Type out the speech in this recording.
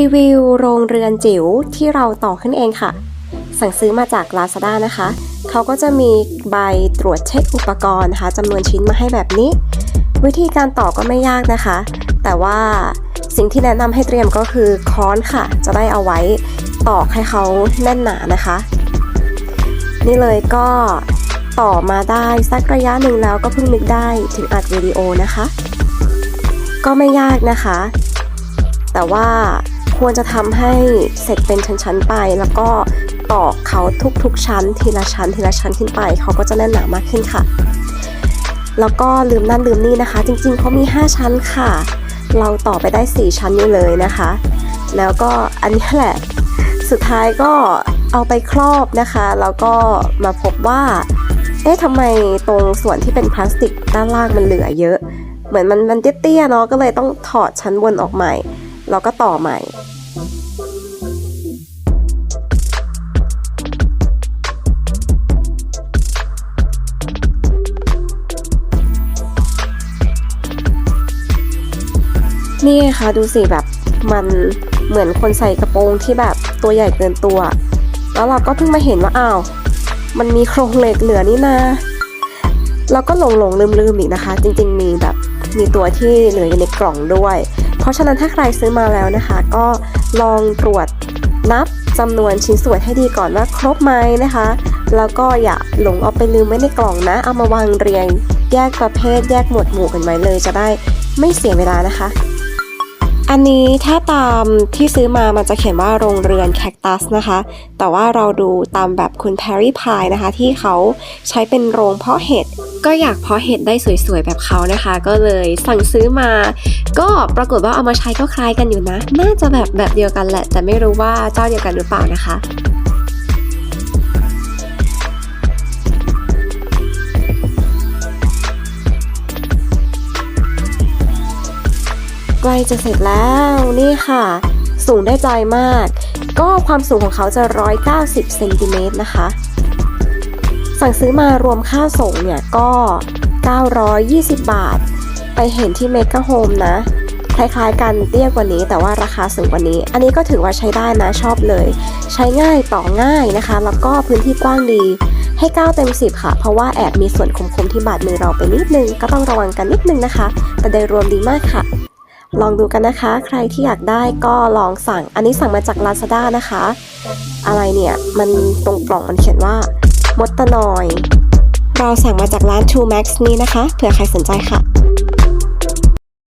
รีวิวโรงเรือนจิ๋วที่เราต่อขึ้นเองค่ะ สั่งซื้อมาจาก Lazada นะคะ เขาก็จะมีใบตรวจเช็คอุปกรณ์นะคะจำนวนชิ้นมาให้แบบนี้ วิธีการต่อก็ไม่ยากนะคะ แต่ว่าสิ่งที่แนะนำให้เตรียมก็คือค้อนค่ะ จะได้เอาไว้ตอกให้เขาแน่นหนานะคะ นี่เลยก็ต่อมาได้สักระยะหนึ่งแล้วก็เพิ่งนึกได้ถึงอัดวิดีโอนะคะ ก็ไม่ยากนะคะ แต่ว่า ควรจะทำให้เสร็จเป็นชั้นๆไป แล้วก็ตอกเขาทุกๆชั้น ทีละชั้น ทีละชั้นขึ้นไป เขาก็จะแน่นหนามากขึ้นค่ะ แล้วก็ลืมนั่นลืมนี่นะคะ จริงๆเขามี 5 ชั้นค่ะ เราต่อไปได้ 4 ชั้นอยู่เลยนะคะ แล้วก็อันนี้แหละ สุดท้ายก็เอาไปครอบนะคะ แล้วก็มาพบว่า เอ๊ะทำไมตรงส่วนที่เป็นพลาสติกด้านล่างมันเหลือเยอะ เหมือนมันมันเตี้ยๆเนาะ ก็เลยต้องถอดชั้นบนออกใหม่ แล้วก็ต่อใหม่ นี่ค่ะดูสิแบบมันเหมือนคนใส่กระโปรงที่แบบตัวใหญ่เกินตัว แล้วเราก็เพิ่งมาเห็นว่าอ้าวมันมีโครงเหล็กเหลือนี่นาแล้วก็หลงหลงลืมลืมอีกนะคะ จริง ๆ มีแบบมีตัวที่เหลืออยู่ในกล่องด้วย เพราะฉะนั้นถ้าใครซื้อมาแล้วนะคะ ก็ลองตรวจนับจำนวนชิ้นส่วนให้ดีก่อนว่าครบไหมนะคะ แล้วก็อย่าหลงเอาไปลืมไว้ในกล่องนะ เอามาวางเรียง แยกประเภทแยกหมวดหมู่กันไว้เลย จะได้ไม่เสียเวลานะคะ อันนี้ถ้าตามที่ซื้อมามันจะเขียนว่าโรงเรือนแคคตัสนะคะ แต่ว่าเราดูตามแบบคุณแพรรี่พายนะคะ ที่เขาใช้เป็นโรงเพาะเห็ดก็อยากเพาะเห็ดได้สวยๆ แบบเขานะคะ ก็เลยสั่งซื้อมา ก็ปรากฏว่าเอามาใช้ก็คล้ายกันอยู่นะ น่าจะแบบแบบเดียวกันแหละ แต่ไม่รู้ว่าเจ้าเดียวกันหรือเปล่านะคะ ใกล้จะเสร็จแล้วนี่ค่ะ สูงได้ใจมาก ก็ความสูงของเขาจะ 190เซนติเมตรนะคะ สั่งซื้อมารวมค่าส่งเนี่ยก็ 920 บาท ไปเห็นที่เมกะโฮมนะ คล้ายๆกันเตี้ยกว่านี้ แต่ว่าราคาสูงกว่านี้ อันนี้ก็ถือว่าใช้ได้นะชอบเลย ใช้ง่ายต่อง่ายนะคะ แล้วก็พื้นที่กว้างดีให้9เต็ม10 ค่ะ เพราะว่าแอบมีส่วนคมๆที่บาดมือเราไปนิดนึง ก็ต้องระวังกันนิดนึงนะคะ แต่โดยรวมดีมากค่ะ ลองดูกันนะคะ ใครที่อยากได้ก็ลองสั่ง อันนี้สั่งมาจาก Lazada นะคะ อะไรเนี่ย มันตรงกล่องมันเขียนว่ามดตะนอย เราสั่งมาจากร้าน True Max นี้นะคะ เผื่อใครสนใจค่ะ